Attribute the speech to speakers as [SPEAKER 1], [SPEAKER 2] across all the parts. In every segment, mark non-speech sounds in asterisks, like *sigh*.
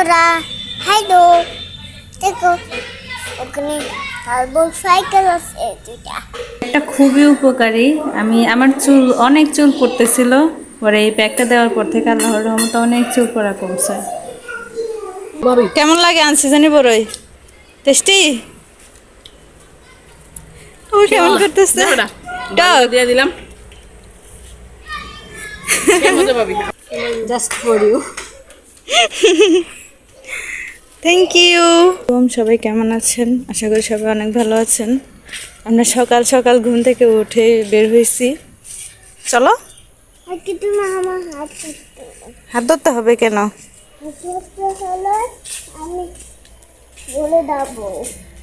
[SPEAKER 1] বন্ধুরা হ্যালো দেখো ওখানে কার্বন সাইকেল আছে দুটা
[SPEAKER 2] একটা খুবই উপকারী। আমি আমার চুল অনেক চুল পড়তেছিল। পরে এই প্যাকটা দেওয়ার পর থেকে আল্লাহর রহমতে অনেক চুল পড়া কমছে। কেমন লাগে আনছি জানি বড়ই? টেস্টি? ও কেমন করতেছে? টক
[SPEAKER 3] দিয়ে দিলাম।
[SPEAKER 2] Just for you thank you সবাই কেমন আছেন? আশা করি সবাই অনেক ভালো আছেন। আমরা সকাল সকাল ঘুম থেকে উঠে বের হয়েছি। চলো।
[SPEAKER 1] হাত ধরতে
[SPEAKER 2] হবে। কেন?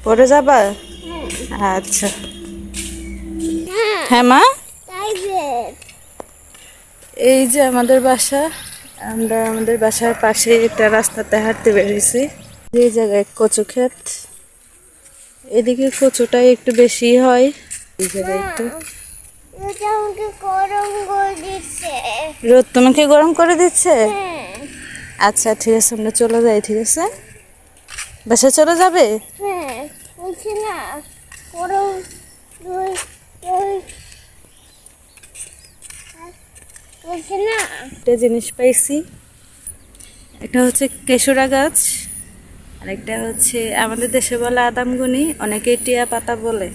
[SPEAKER 2] পরে যাবা। আচ্ছা।
[SPEAKER 1] হ্যাঁ।
[SPEAKER 2] হ্যাঁ মা? এই যে আমাদের বাসা আমরা আমাদের বাসার পাশে একটা রাস্তাতে হাঁটতে বেরিয়েছি এই জায়গায় কচু ক্ষেত, এদিকে কচুটাই একটু বেশি হয়। এই জায়গায় একটু রোদ তোমাকে গরম করে দিচ্ছে? আচ্ছা ঠিক আছে, আমরা চলে যাই, ঠিক আছে? বাসা চলে যাবে? একটা জিনিস পাইছি, এটা হচ্ছে কেশরা গাছ। আর একটা হচ্ছে আমাদের দেশে বলে আদামগুনি অনেকে টিয়া পাতা বলে।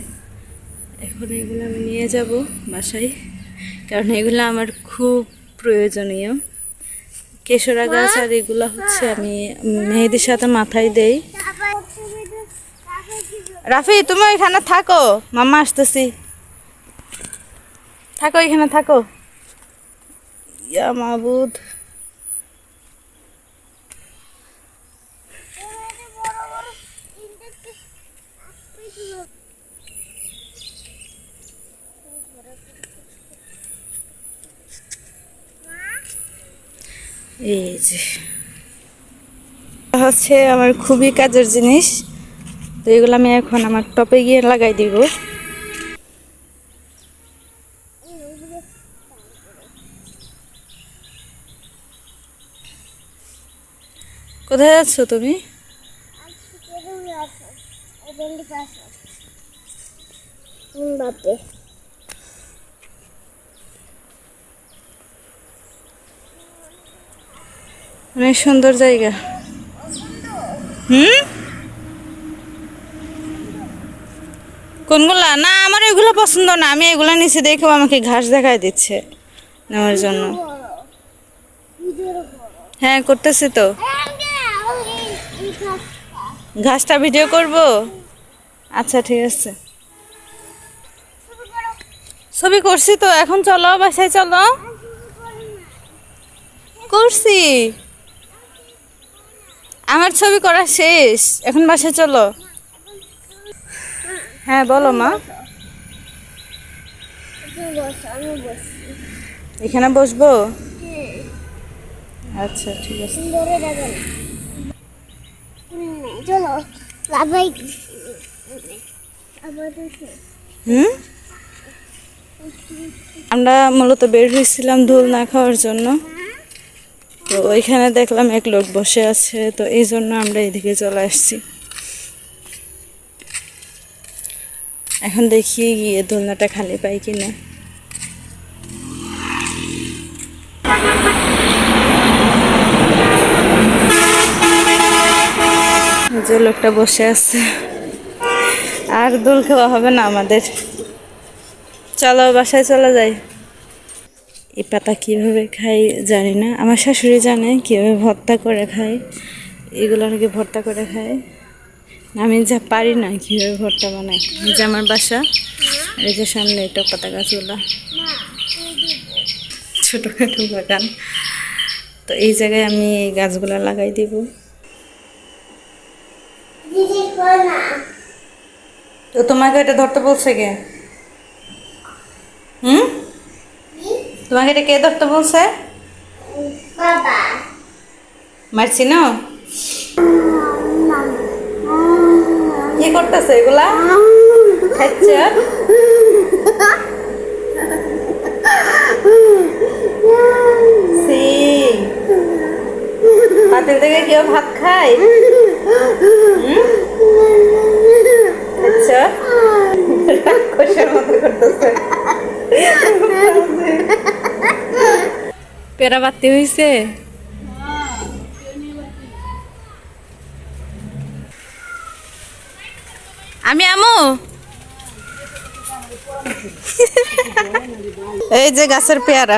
[SPEAKER 2] এখন এগুলো আমি নিয়ে যাব বাসায়, কারণ এগুলো আমার খুব প্রয়োজনীয়। কেশরা গাছ আর এগুলো হচ্ছে আমি মেহেদির সাথে মাথায় দেই। রাফি, তুমি এখানে থাকো মামা আসতেছি। থাকো, এখানে থাকো। ইয়া মাবুদ। এই হচ্ছে আমার খুবই কাজের জিনিস। তো এগুলো আমি এখন আমার টপে গিয়ে লাগাই দিব। কোথায় যাচ্ছ তুমি?
[SPEAKER 1] বাপে
[SPEAKER 2] অনেক সুন্দর জায়গা। হুম? কোনগুলা? না, আমার এগুলো পছন্দ না। আমি এগুলো নিচে দেখেও আমাকে ঘাস দেখাই দিচ্ছে নেওয়ার জন্য। হ্যাঁ করতেছি তো। ঘাসটা ভিডিও করব? আচ্ছা ঠিক আছে। ছবি করছি তো, এখন চলো, বাসায় চলো। করছি। আমার ছবি করা শেষ। এখন বাসায় চলো। হ্যাঁ বলো মা। এখানে বসবো? আচ্ছা ঠিক আছে।
[SPEAKER 1] চলো
[SPEAKER 2] হুম? আমরা মূলত বের হয়েছিলাম ধুল না খাওয়ার জন্য। তো ওইখানে দেখলাম এক লোক বসে আছে, তো এই জন্য আমরা এদিকে চলে আসছি। এখন দেখি গিয়ে দোলনাটা খালি পাই কিনা। যে লোকটা বসে আছে, আর দোল খাওয়া হবে না আমাদের। চলো বাসায় চলে যাই। এই পাতা কীভাবে খাই জানি না। আমার শাশুড়ি জানে কীভাবে ভর্তা করে খায় এগুলো নাকি ভর্তা করে খায় আমি যা পারি না কীভাবে ভর্তা বানাই। যে আমার বাসা, আর এই যে সামনে এটা পাতা গাছগুলো। ছোটোখাটো বাগান। তো এই জায়গায় আমি এই গাছগুলো লাগাই দিব। তো তোমাকে এটা ধরতে বলছে কে? হুম? তোমাকে এটা কে ধরতে বলছে?
[SPEAKER 1] বাবা।
[SPEAKER 2] মারছি না? কি করতেছে এগুলা? খাচ্ছে? সি পাতিল থেকে কেউ ভাত খায়? আচ্ছা রাক্ষসের মতো করতেছে। পেরা বাতি হইছে? আমি আমু। এই যে গাছের পেয়ারা।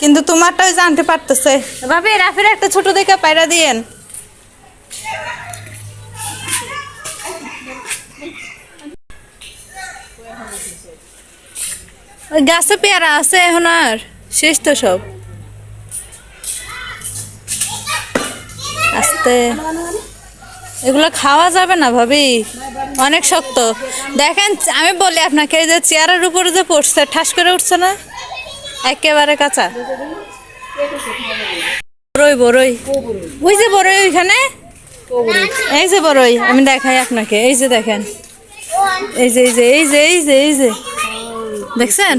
[SPEAKER 1] কিন্তু কোথায়
[SPEAKER 2] জানতে পারতেছে। ভাবি রাফির একটা ছোট দেখে পায়রা দিয়েন। ওই গাছে পেয়ারা আছে এখন আর। শেষ তো সব। আস্তে। এগুলো খাওয়া যাবে না ভাবি। অনেক শক্ত। দেখেন, আমি বলি আপনাকে যে চেয়ারের উপরে যে পড়ছে, ঠাস করে উঠছে না? একেবারে কাঁচা। বড়ই বড়ই ওই যে বড়ই ওইখানে? এই যে বড়ই আমি দেখাই আপনাকে। এই যে দেখেন। এই যে এই যে এই যে এই যে এই যে। দেখছেন?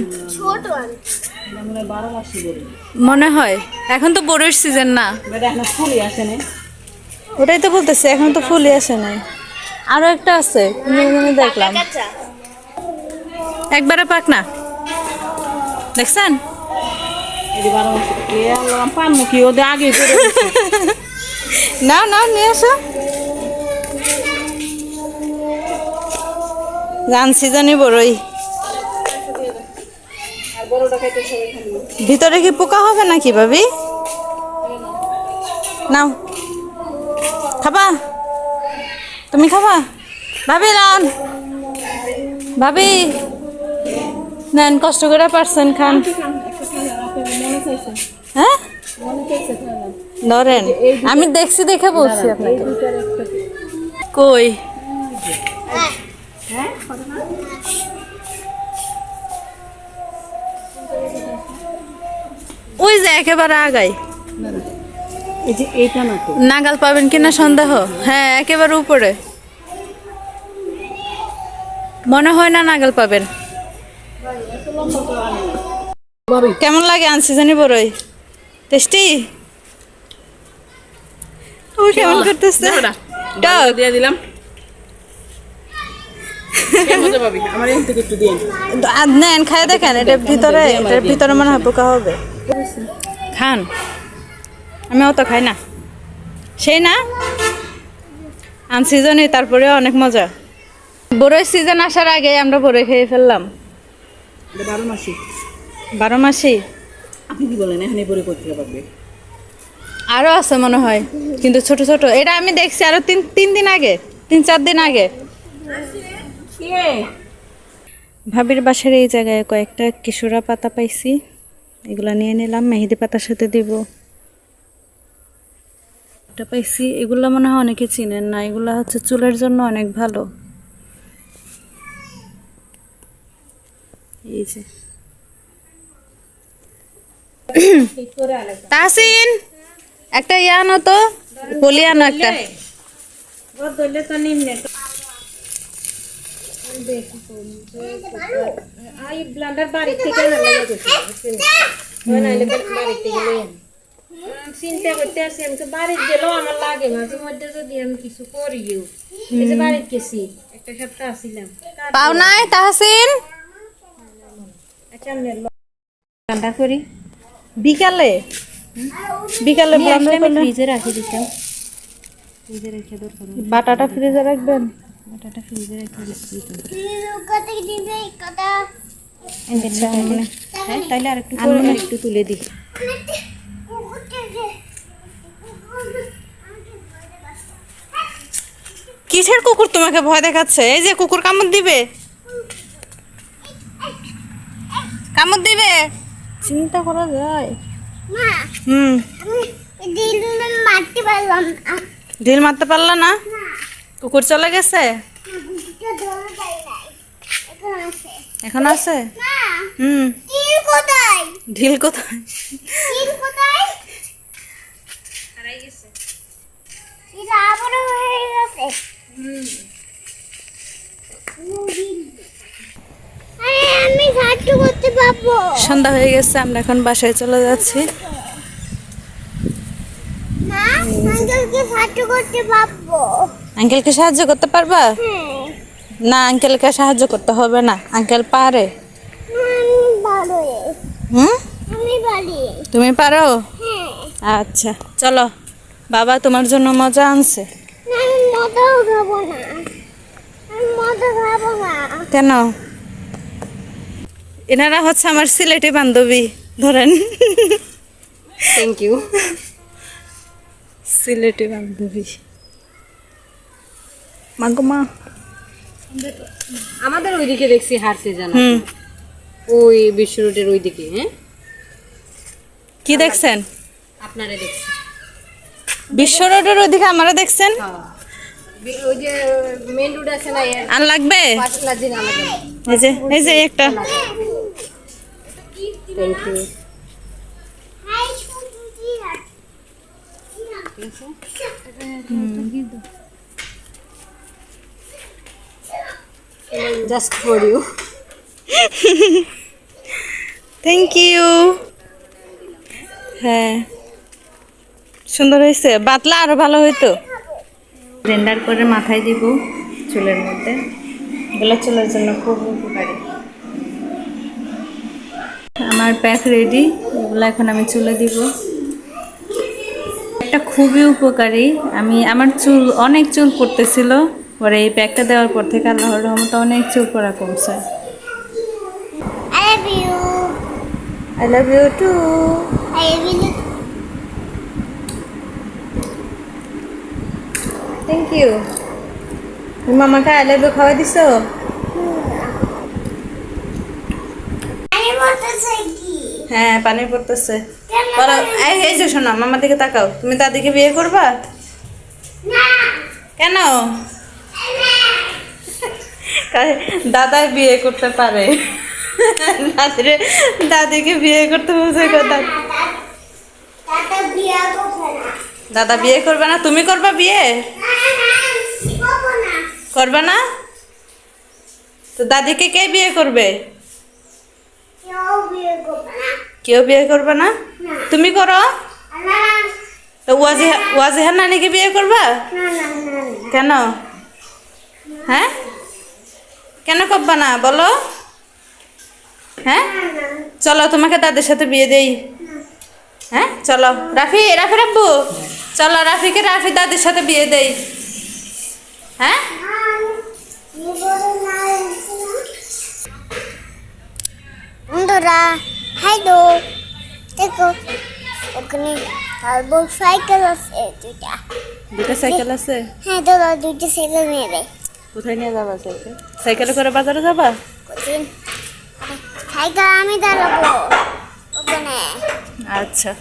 [SPEAKER 2] মনে হয়। এখন তো বড়ইর সিজন না। ওটাই তো বলতেছে এখন তো ফুলই আসে নাই। আরও একটা আছে দেখলাম। একবারে পাক না। দেখছেন? *laughs* নাও নাও নিয়ে আসো। জানছি জানি বড়ই। ভিতরে কি পোকা হবে নাকি ভাবি? নাও। খাবা? তুমি খাবা? ভাবি নান ভাবি। নেন, কষ্ট করে পারছেন, খান। হ্যাঁ? ধরেন। আমি দেখছি, দেখে বলছি আপনাকে। কই? ওই যে একেবারে আগাই।
[SPEAKER 3] এই যে এইটা না
[SPEAKER 2] নাগাল পাবেন কিনা সন্দেহ? হ্যাঁ একেবারে উপরে। মনে হয় না নাগাল পাবেন। কেমন লাগে আনছি জানি বড়ই? টেস্টি? ও কেমন করতেছে? টক
[SPEAKER 3] দিয়ে দিলাম। মজা পাবি? আমার এখান থেকে একটু দিয়ে
[SPEAKER 2] আর নেন খাই দেখেন এটার ভিতরে এটার ভিতরে মনে হয় পোকা হবে। খান। আমি অত খাই না। সেই না? আন সিজনই তারপরে অনেক মজা। বড়ই সিজন আসার আগে আমরা বড়ই খেয়ে ফেললাম।
[SPEAKER 3] বারো মাসি।
[SPEAKER 2] বারো মাসি?
[SPEAKER 3] আপনি কি বলেন এখানে পরে করতে পারবে
[SPEAKER 2] আরও আছে মনে হয় কিন্তু ছোট ছোট। এটা আমি দেখছি আরও তিন তিন দিন আগে তিন চার দিন আগে। ভাবির বাসার এই জায়গায় কয়েকটা কিশোরা পাতা পাইছি। এগুলা নিয়ে নিলাম, মেহেদি পাতার সাথে দিব। এটা পাইছি, এগুলা মনে হয় অনেকে চিনেন না, এগুলা হচ্ছে চুলের জন্য অনেক ভালো। এই যে। তাহসিন, একটা ইয়া আনো তো, বলি আনো একটা।
[SPEAKER 4] চিন্তা করতে আসি আমি তো বাড়িতে গেলেও আমার লাগে মাঝে মধ্যে যদি আমি কিছু করিও। এই যে বাড়িতে গেছি একটা সপ্তাহ আসিলাম।
[SPEAKER 2] পাও নাই তাহসিন?
[SPEAKER 4] আচ্ছা করি।
[SPEAKER 2] বিকালে? বিকালে ব্লেন্ডার করলে?
[SPEAKER 4] ফ্রিজে রাখি দিতাম। ফ্রিজে রেখে দরকার
[SPEAKER 2] বাটাটা ফ্রিজে রাখবেন?
[SPEAKER 4] বাটাটা ফ্রিজে রেখে দিচ্ছি
[SPEAKER 1] কত
[SPEAKER 4] হ্যাঁ তাইলে আর একটু করে একটু তুলে দিই।
[SPEAKER 2] কিসের কুকুর তোমাকে ভয় দেখাচ্ছে? এই যে কুকুর কামড় দিবে। কামড় দিবে। চিন্তা করা যায়।
[SPEAKER 1] মা
[SPEAKER 2] হুম।
[SPEAKER 1] দিন মারতে পারলাম না
[SPEAKER 2] কুকুর চলে গেছে?
[SPEAKER 1] এখন আছে?
[SPEAKER 2] হুম। ঢিল কোথায়? সন্ধ্যা হয়ে গেছে, আমরা এখন বাসায় চলে যাচ্ছি।
[SPEAKER 1] করতে পারব।
[SPEAKER 2] আঙ্কেলকে সাহায্য করতে পারবা? না আঙ্কেলকে সাহায্য করতে হবে না। আঙ্কেল পারে। হুম? তুমি পারো?
[SPEAKER 1] হ্যাঁ।
[SPEAKER 2] আচ্ছা চলো। বাবা তোমার জন্য মজা আনছে।
[SPEAKER 1] না, আমি মজাও খাব না। আমি মজা খাব না।
[SPEAKER 2] কেন? এনারা হচ্ছে আমার সিলেটি বান্ধবী ধরেন।
[SPEAKER 4] থ্যাংক ইউ
[SPEAKER 2] সিলেটি বান্ধবী। মাগো মা।
[SPEAKER 4] আমাদের ওইদিকে দেখছি হারতে জানা।
[SPEAKER 2] হুম।
[SPEAKER 4] ওই বিশ্ব রোডের ওইদিকে হ্যাঁ?
[SPEAKER 2] কি দেখছেন?
[SPEAKER 4] আপনারা দেখছি।
[SPEAKER 2] বিশ্ব রোডের ওদিকে আমারা দেখছেন?
[SPEAKER 4] ওই যে মেন রোড আছে না
[SPEAKER 2] আর লাগবে? এই যে এই যে একটা।
[SPEAKER 4] থ্যাংক ইউ
[SPEAKER 1] হাই ছোট
[SPEAKER 4] just for you
[SPEAKER 2] thank you হ্যাঁ। সুন্দর হয়েছে। বাতলা আরও ভালো হইতো। ব্লেন্ডার করে মাথায় দিব চুলের মধ্যে। এগুলো চুলের জন্য খুব উপকারী। আমার প্যাক রেডি এগুলো এখন আমি চুলে দিব। একটা খুবই উপকারী। আমি, আমার চুল অনেক চুল পড়তেছিল। পরে এই প্যাকটা দেওয়ার পর থেকে আল্লাহর রহমতে অনেক চুল পড়া কমছে।
[SPEAKER 1] I love you.
[SPEAKER 2] I love you too
[SPEAKER 1] I love you.
[SPEAKER 2] Thank you তুমি মামাকে আই লাভ ইউ খাওয়াই দিছো? হ্যাঁ পানি পড়তেছে। এই যে শোনো মামার দিকে তাকাও। তুমি দাদিকে বিয়ে করবা? কেন? দাদাই বিয়ে করতে পারে। দাদিরে দাদিকে বিয়ে করতে বলছে কথা। দাদা বিয়ে করবে না। তুমি করবা বিয়ে?
[SPEAKER 1] করবে না।
[SPEAKER 2] তো দাদিকে কে বিয়ে করবে?
[SPEAKER 1] কেউ বিয়ে করবে না।
[SPEAKER 2] কেউ বিয়ে করবে না?
[SPEAKER 1] না।
[SPEAKER 2] তুমি করো। তো ওয়াজি ওয়াজিহার নানিকে বিয়ে করবা? কেন? হ্যাঁ? কেন করবা না? বলো। হ্যাঁ? চলো তোমাকে দাদের সাথে বিয়ে দেই। হ্যাঁ? চলো। রাফি রাফি রাব্বু? চলো রাফিকে রাফি দাদির সাথে বিয়ে দেই। হ্যাঁ?
[SPEAKER 1] বন্ধুরা হ্যালো দেখো ওখানে সাইকেল আছে দুইটা।
[SPEAKER 2] দুটো সাইকেল আছে?
[SPEAKER 1] হ্যাঁ দাদা দুইটা সাইকেল নেবে
[SPEAKER 2] কোথায় নিয়ে যাবা সাইকেল? সাইকেলে করে বাজারে যাবা?
[SPEAKER 1] সাইকেল আমি দাঁড়াবো। ওখানে।
[SPEAKER 2] আচ্ছা।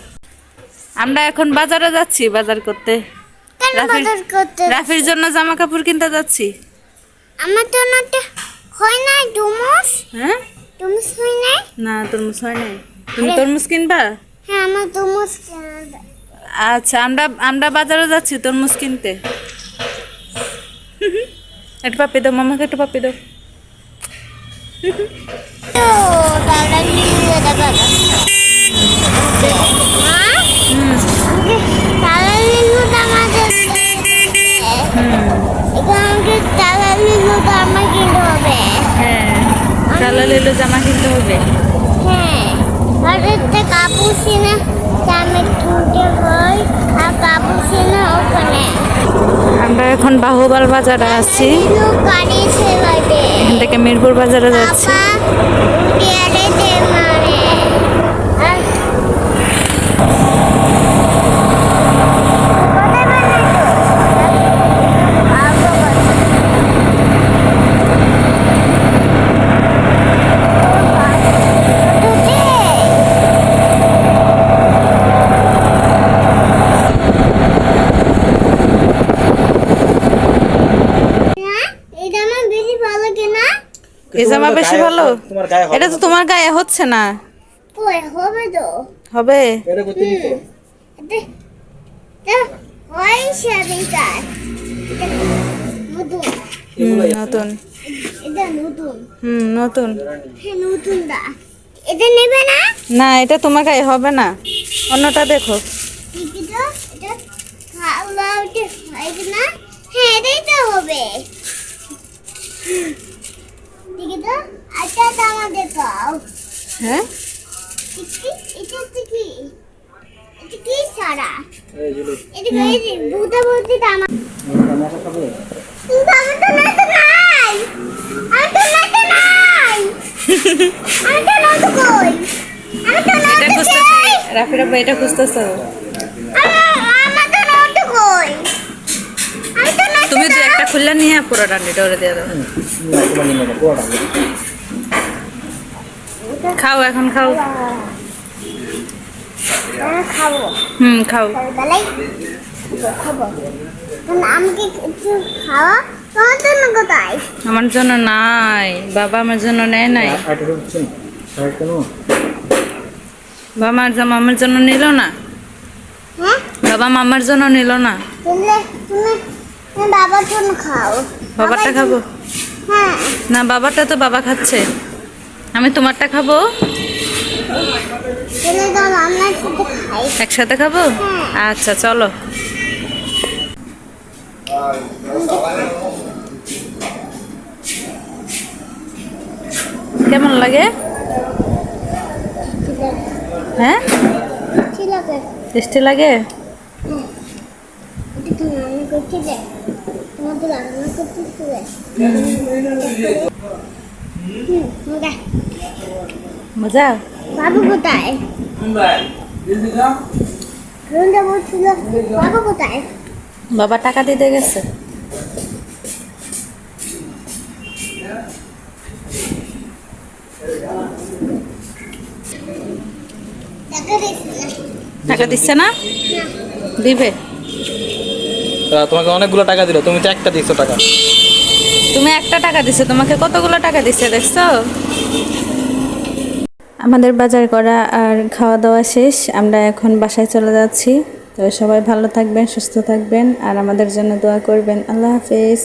[SPEAKER 2] আমরা এখন বাজারে যাচ্ছি বাজার করতে। রাফির- জন্য জামা কাপড় কিনতে যাচ্ছি।
[SPEAKER 1] আমার তো নাটা হয় নাই ডুমুস
[SPEAKER 2] হ্যাঁ?
[SPEAKER 1] ডুমুস হয় নাই?
[SPEAKER 2] না তরমুজ হয় নাই। তুমি তরমুজ কিনবা?
[SPEAKER 1] হ্যাঁ আমার ডুমুস
[SPEAKER 2] আচ্ছা আমরা আমরা বাজারে যাচ্ছি তরমুজ কিনতে। একটু পাপি দাও মামাকে একটু পাপি দাও।
[SPEAKER 1] হ্যাঁ।
[SPEAKER 2] হ্যাঁ। জামা কিনতে হবে।
[SPEAKER 1] হ্যাঁ। কাপড় কিনে দামে কিনতে হয় আর কাপড় কিনে ওখানে।
[SPEAKER 2] আমরা এখন বাহুবাল বাজারে আছি। এখান থেকে মিরপুর বাজারে যাচ্ছি
[SPEAKER 1] বাবা পেয়ারে দে মানে আর কোথায় বানাইছো এটা আমার বেশি ভালো লাগে না
[SPEAKER 2] এই জামা বেশি ভালো?
[SPEAKER 5] তোমার গায়ে হবে
[SPEAKER 2] এটা তো তোমার গায়ে হচ্ছে না।
[SPEAKER 1] হবে তো।
[SPEAKER 2] হবে?
[SPEAKER 5] এটা করতে
[SPEAKER 1] হয় নতুন।
[SPEAKER 2] হুম নতুন।
[SPEAKER 1] নতুন।
[SPEAKER 2] হুম নতুন।
[SPEAKER 1] হ্যাঁ নতুনটা এটা নেবে না?
[SPEAKER 2] না এটা তোমার গায়ে হবে না। অন্যটা দেখো।
[SPEAKER 1] হয় না? হ্যাঁ এটাই তো হবে ঠিক আছে আচ্ছা এটা আমাদের খাও
[SPEAKER 2] হ্যাঁ?
[SPEAKER 1] এটা হচ্ছে কি? এটা কি
[SPEAKER 2] হুম খাও
[SPEAKER 1] সকালবেলায় খাব তাহলে আমাকে একটু খাওয়া তোমার জন্য কোথায়
[SPEAKER 2] আমার জন্য নাই বাবা আমার জন্য নেয় নাই। বাবা আমার জন্য জন্য নিল না।
[SPEAKER 1] হ্যাঁ?
[SPEAKER 2] বাবা মামার জন্য নিল না।
[SPEAKER 1] বাবার জন্য খাও।
[SPEAKER 2] বাবারটা খাব?
[SPEAKER 1] হ্যাঁ।
[SPEAKER 2] না বাবারটা তো বাবা খাচ্ছে। আমি তোমারটা খাব? একসাথে খাব? আচ্ছা চলো। কেমন লাগে? হ্যাঁ? টেস্টি লাগে? মজা?
[SPEAKER 1] বাবু কোথায়? বাবু কোথায়?
[SPEAKER 2] বাবা টাকা দিতে গেছে।
[SPEAKER 1] টাকা দিচ্ছে
[SPEAKER 2] না? দিবে?
[SPEAKER 5] তোমাকে অনেকগুলো টাকা দিল। তুমি তো একটা দিছো টাকা।
[SPEAKER 2] তুমি একটা টাকা দিছো, তোমাকে কতগুলো টাকা দিছে দেখছ? আমাদের বাজার করা আর খাওয়া দাওয়া শেষ, আমরা এখন বাসায় চলে যাচ্ছি। তো সবাই ভালো থাকবেন, সুস্থ থাকবেন, আর আমাদের জন্য দোয়া করবেন। আল্লাহ হাফেজ।